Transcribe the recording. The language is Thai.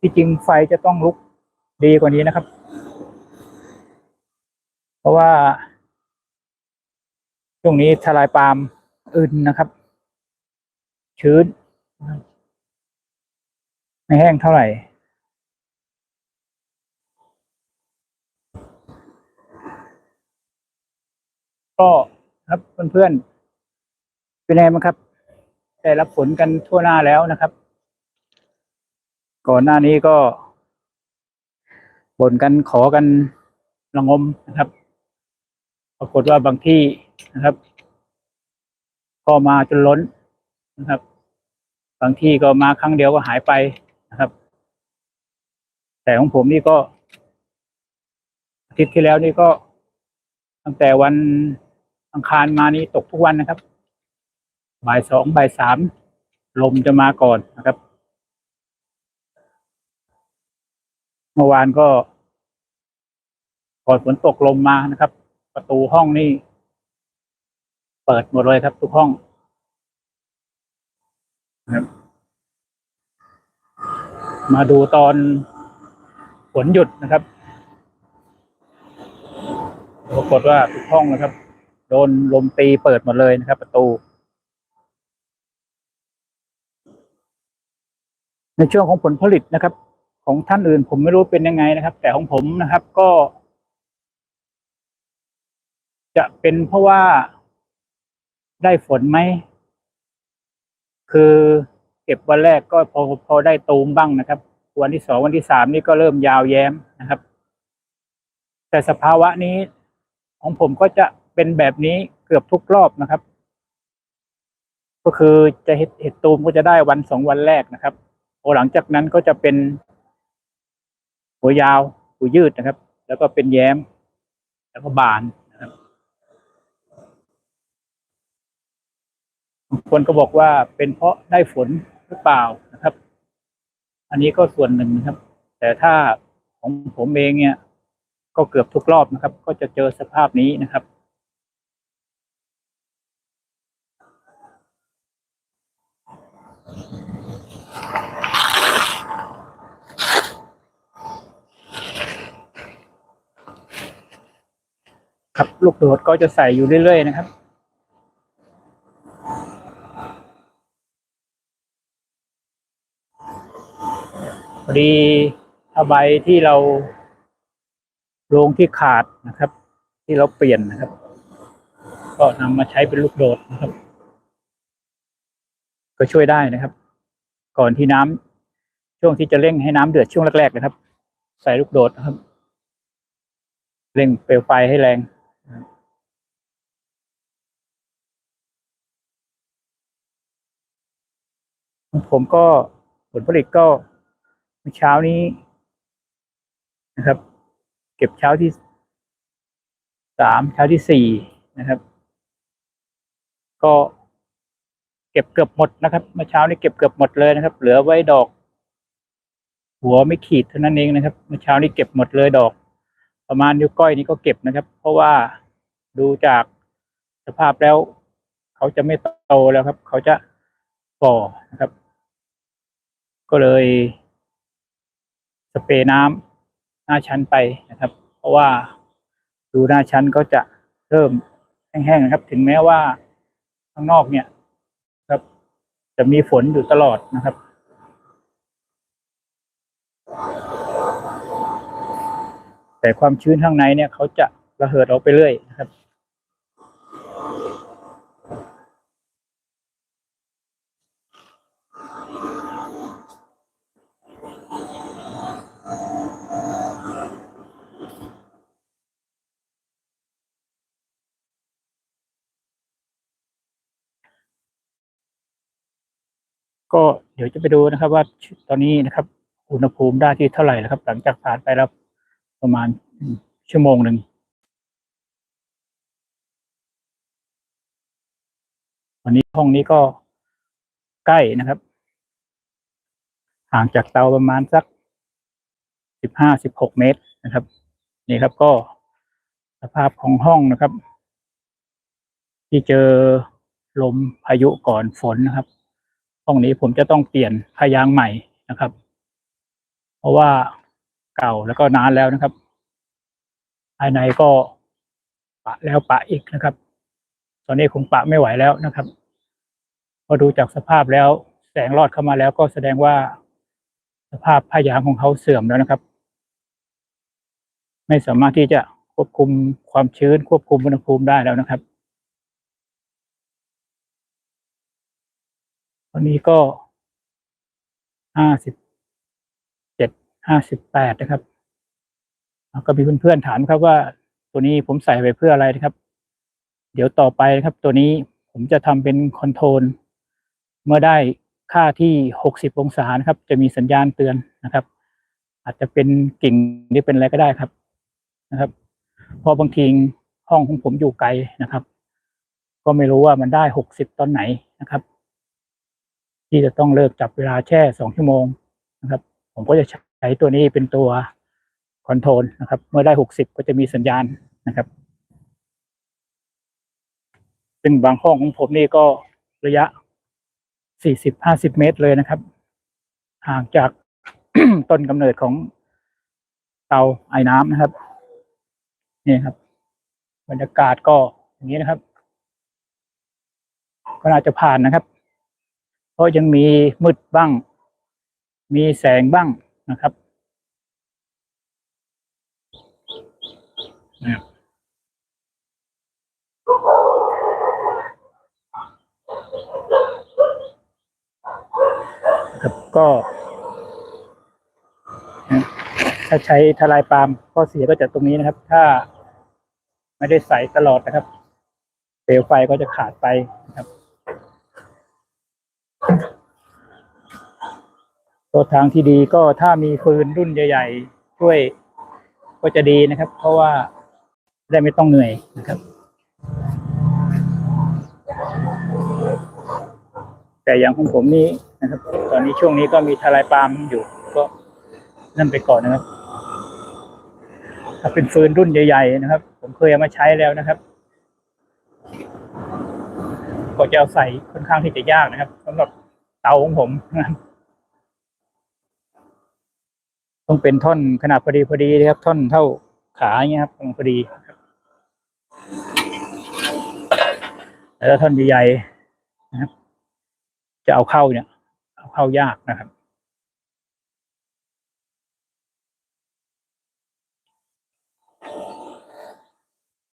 ที่จริงไฟจะต้องลุกดีกว่านี้นะครับ เพราะว่าช่วงนี้ทลายปาล์มอื่นนะครับ ชื้น ไม่แห้งเท่าไหร่ ก็ครับเพื่อนๆเป็นไงบ้างครับ ได้รับผลกันทั่วหน้าแล้วนะครับ ก่อนหน้านี้ก็บ่นกันขอกันระงมนะครับ ปรากฏว่าบางที่นะครับ ก็มาจนล้นนะครับ บางที่ก็มาครั้งเดียวก็หายไปนะครับ แต่ของผมนี่ก็อาทิตย์ที่แล้วนี่ก็ตั้งแต่วันอังคารมานี่ตกทุกวันนะครับบ่ายสองบ่ายสามลมจะมาก่อนนะครับ มื่อวานก็ก่อนฝนตกลมมานะครับ ประตูห้องนี่เปิดหมดเลยครับ ทุกห้องนะครับ มาดูตอนฝนหยุดนะครับปรากฏว่าทุกห้องนะครับ โดนลมตีเปิดหมดเลยนะครับ ประตู ในช่วงของผลผลิตนะครับ ของท่านอื่น ผมไม่รู้เป็นยังไงนะครับ แต่ของผมนะครับก็ จะเป็นเพราะว่าได้ฝนไหม คือเก็บวันแรกก็พอพอได้ตูมบ้างนะครับ วันที่สองวันที่สามนี่ก็เริ่มยาวแย้มนะครับ แต่สภาวะนี้ของผมก็จะเป็นแบบนี้เกือบทุกรอบนะครับ ก็คือจะเห็ดเห็ดตูมก็จะได้วันสองวันแรกนะครับ พอหลังจากนั้นก็จะเป็น หัวยาวหัวยืดนะครับ แล้วก็เป็นแย้ม แล้วก็บานนะครับคนก็บอกว่าเป็นเพราะได้ฝนหรือเปล่านะครับ อันนี้ก็ส่วนหนึ่งนะครับ แต่ถ้าของผมเองเนี่ย ก็เกือบทุกรอบนะครับ ก็จะเจอสภาพนี้นะครับ ครับ ลูกโดดก็จะใส่อยู่เรื่อยๆนะครับ พอดีถ้าใบที่เราโรงที่ขาดนะครับ ที่เราเปลี่ยนนะครับ ก็นำมาใช้เป็นลูกโดดนะครับ ก็ช่วยได้นะครับ ก่อนที่น้ำช่วงที่จะเร่งให้น้ำเดือดช่วงแรกๆนะครับ ใส่ลูกโดดนะครับเร่งเปลวไฟให้แรง ผมก็ผลผลิตก็เมื่อเช้านี้นะครับ เก็บเช้าที่สามเช้าที่สี่นะครับ ก็เก็บเกือบหมดนะครับเมื่อเช้านี้เก็บเกือบหมดเลยนะครับ เหลือไว้ดอก หัวไม่ขีดเท่านั้นเองนะครับเมื่อเช้านี้เก็บหมดเลยดอก ประมาณนิ้วก้อยนี้ก็เก็บนะครับ เพราะว่าดูจากสภาพแล้ว เขาจะไม่โตแล้วครับ เขาจะ ฝ่อนะครับ ก็เลยสเปรย์น้ำหน้าชั้นไปนะครับ เพราะว่าดูหน้าชั้นก็จะเริ่มแห้งๆนะครับ ถึงแม้ว่าข้างนอกเนี่ยครับ จะมีฝนอยู่ตลอดนะครับแต่ความชื้นข้างในเนี่ยเขาจะระเหิดออกไปเรื่อยนะครับ ก็เดี๋ยวจะไปดูนะครับว่าตอนนี้นะครับ อุณหภูมิได้ที่เท่าไหร่แล้วครับ หลังจากผ่านไปแล้วประมาณชั่วโมงหนึ่งวันนี้ห้องนี้ก็ใกล้นะครับ ห่างจากเตาประมาณสักสิบห้าสิบหกเมตรนะครับ นี่ครับก็สภาพของห้องนะครับ ที่เจอลมพายุก่อนฝนนะครับ ห้องนี้ผมจะต้องเปลี่ยนพยางใหม่นะครับ เพราะว่าเก่าแล้วก็นานแล้วนะครับ ภายในก็ปะแล้วปะอีกนะครับ ตอนนี้คงปะไม่ไหวแล้วนะครับพอดูจากสภาพแล้วแสงรอดเข้ามาแล้วก็แสดงว่าสภาพผ้ายางของเขาเสื่อมแล้วนะครับ ไม่สามารถที่จะควบคุมความชื้นควบคุมอุณหภูมิได้แล้วนะครับ ตอนนี้ก็ห้าสิบเจ็ดห้าสิบแปดนะครับก็มีเพื่อนๆถามครับว่า ตัวนี้ผมใส่ไปเพื่ออะไรนะครับ เดี๋ยวต่อไปนะครับ ตัวนี้ผมจะทำเป็นคอนโทรลเมื่อได้ค่าที่หกสิบองศานะครับ จะมีสัญญาณเตือนนะครับ อาจจะเป็นกิ่งหรือเป็นอะไรก็ได้ครับนะครับเพราะบางทีห้องของผมอยู่ไกลนะครับ ก็ไม่รู้ว่ามันได้หกสิบตอนไหนนะครับ ที่จะต้องเลิกจับเวลาแช่สองชั่วโมงนะครับ ผมก็จะใช้ตัวนี้เป็นตัวคอนโทรลนะครับ เมื่อได้หกสิบก็จะมีสัญญาณนะครับ ซึ่งบางห้องของผมนี่ก็ระยะสี่สิบห้าสิบเมตรเลยนะครับ ห่างจากต้นกำเนิดของเตาไอ้น้ำนะครับ นี่ครับ บรรยากาศก็อย่างนี้นะครับ ก็น่าจะผ่านนะครับ เพราะยังมีมืดบ้าง มีแสงบ้างนะครับนะครับก็ ถ้าใช้ทลายปาล์มข้อเสียก็จะตรงนี้นะครับ ถ้าไม่ได้ใส่ตลอดนะครับเปลวไฟก็จะขาดไปนะครับ ตัวทางที่ดีก็ถ้ามีฟืนรุ่นใหญ่ ๆ ช่วยก็จะดีนะครับ เพราะว่าได้ไม่ต้องเหนื่อยนะครับ แต่อย่างของผมนี่นะครับ ตอนนี้ช่วงนี้ก็มีทลายปาล์มอยู่ ก็นั่นไปก่อนนะครับ ถ้าเป็นฟืนรุ่นใหญ่ ๆ นะครับ ผมเคยเอามาใช้แล้วนะครับก็จะเอาใส่ค่อนข้างที่จะยากนะครับสำหรับเตาของผมนะครับ ต้องเป็นท่อนขนาดพอดีพอดีนะครับ ท่อนเท่าขาอย่างเงี้ยครับตรงพอดีแล้วท่อนใหญ่ๆนะครับ จะเอาเข้าเนี่ย เอาเข้ายากนะครับ